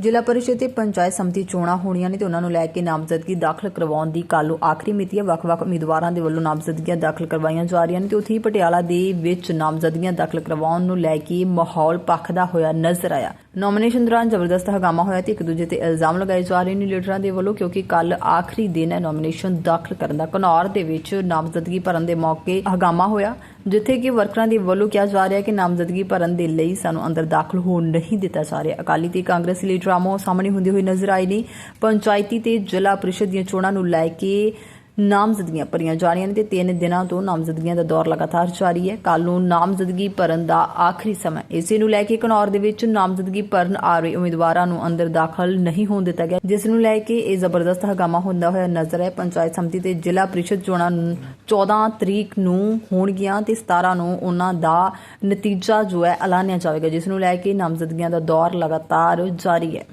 ਜ਼ਿਲ੍ਹਾ ਪਰਿਸ਼ਦ ਤੇ ਪੰਚਾਇਤ ਸਮਿਤੀ ਚੋਣਾਂ ਹੋਣੀਆਂ ਨੇ ਤੇ ਉਹਨਾਂ ਨੂੰ ਲੈ ਕੇ ਨਾਮਜ਼ਦਗੀ ਦਾਖਲ ਕਰਵਾਉਣ ਦੀ ਕੱਲ੍ਹ ਨੂੰ ਆਖਰੀ ਮਿਤੀ ਹੈ। ਵੱਖ-ਵੱਖ ਉਮੀਦਵਾਰਾਂ ਦੇ ਵੱਲੋਂ ਨਾਮਜ਼ਦਗੀਆਂ ਦਾਖਲ ਕਰਵਾਈਆਂ ਜਾ ਰਹੀਆਂ ਨੇ ਤੇ ਉੱਥੇ ਪਟਿਆਲਾ ਦੇ ਵਿੱਚ ਨਾਮਜ਼ਦਗੀਆਂ ਦਾਖਲ ਕਰਵਾਉਣ ਨੂੰ ਲੈ ਕੇ ਮਾਹੌਲ ਪੱਖਦਾ ਹੋਇਆ ਨਜ਼ਰ ਆਇਆ। ਨੋਮੀਨੇਸ਼ਨ ਦੌਰਾਨ ਜ਼ਬਰਦਸਤ ਹੰਗਾਮਾ ਹੋਇਆ ਤੇ ਇੱਕ ਦੂਜੇ ਤੇ ਇਲਜ਼ਾਮ ਲਗਾਏ ਜਾ ਰਹੇ ਨੇ ਲੀਡਰਾਂ ਦੇ ਵੱਲੋਂ ਕਿਉਂਕਿ ਕੱਲ ਆਖਰੀ ਦਿਨ ਹੈ। ਨੋਮੀਨੇਸ਼ਨ ਦਾਖਲ ਕਰਨ ਦਾ ਘਨੌਰ ਦੇ ਵਿੱਚ ਨਾਮਜ਼ਦਗੀ ਭਰਨ ਦੇ ਮੌਕੇ ਹੰਗਾਮਾ ਹੋਇਆ। ਜਿੱਥੇ ਕਿ ਵਰਕਰਾਂ ਦੇ ਵੱਲੋਂ ਕਿਹਾ ਜਾ ਰਿਹਾ ਕਿ ਨਾਮਜ਼ਦਗੀ ਭਰਨ ਦੇ ਲਈ ਸਾਨੂੰ ਅੰਦਰ ਦਾਖਲ ਹੋਣ ਨਹੀਂ ਦਿੱਤਾ ਜਾ ਰਿਹਾ। ਅਕਾਲੀ ਤੇ ਕਾਂਗਰਸੀ ਲਈ ਡਰਾਮਾ ਸਾਹਮਣੇ ਹੁੰਦੇ ਹੋਏ ਨਜ਼ਰ ਆਏ ਨੇ। ਪੰਚਾਇਤੀ ਤੇ ਜ਼ਿਲ੍ਹਾ ਪ੍ਰੀਸ਼ਦ ਦੀਆਂ ਚੋਣਾਂ ਨੂੰ ਲੈ ਕੇ ਨਾਮਜ਼ਦਗੀਆਂ ਭਰੀਆਂ ਜਾ ਰਹੀਆਂ ਨੇ ਤੇ ਤਿੰਨ ਦਿਨਾਂ ਤੋਂ ਨਾਮਜ਼ਦਗੀਆਂ ਦਾ ਦੌਰ ਲਗਾਤਾਰ ਜਾਰੀ ਹੈ। ਕੱਲ ਨੂੰ ਨਾਮਜ਼ਦਗੀ ਭਰਨ ਦਾ ਆਖਰੀ ਸਮਾਂ ਇਸੇ ਨੂੰ ਲੈ ਕੇ ਘਨੌਰ ਦੇ ਵਿੱਚ ਨਾਮਜ਼ਦਗੀ ਭਰਨ ਆ ਰਹੇ ਉਮੀਦਵਾਰਾਂ ਨੂੰ ਅੰਦਰ ਦਾਖਲ ਨਹੀਂ ਹੋਣ ਦਿੱਤਾ ਗਿਆ, ਜਿਸ ਨੂੰ ਲੈ ਕੇ ਇਹ ਜ਼ਬਰਦਸਤ ਹਗਾਮਾ ਹੁੰਦਾ ਹੋਇਆ ਨਜ਼ਰ ਹੈ। ਪੰਚਾਇਤ ਸਮਿਤੀ ਤੇ ਜ਼ਿਲ੍ਹਾ ਪ੍ਰੀਸ਼ਦ ਚੋਣਾਂ ਨੂੰ 14 ਤਰੀਕ ਨੂੰ ਹੋਣਗੀਆਂ ਤੇ 17 ਨੂੰ ਉਹਨਾਂ ਦਾ ਨਤੀਜਾ ਜੋ ਹੈ ਐਲਾਨਿਆ ਜਾਵੇਗਾ, ਜਿਸ ਨੂੰ ਲੈ ਕੇ ਨਾਮਜ਼ਦਗੀਆਂ ਦਾ ਦੌਰ ਲਗਾਤਾਰ ਜਾਰੀ ਹੈ।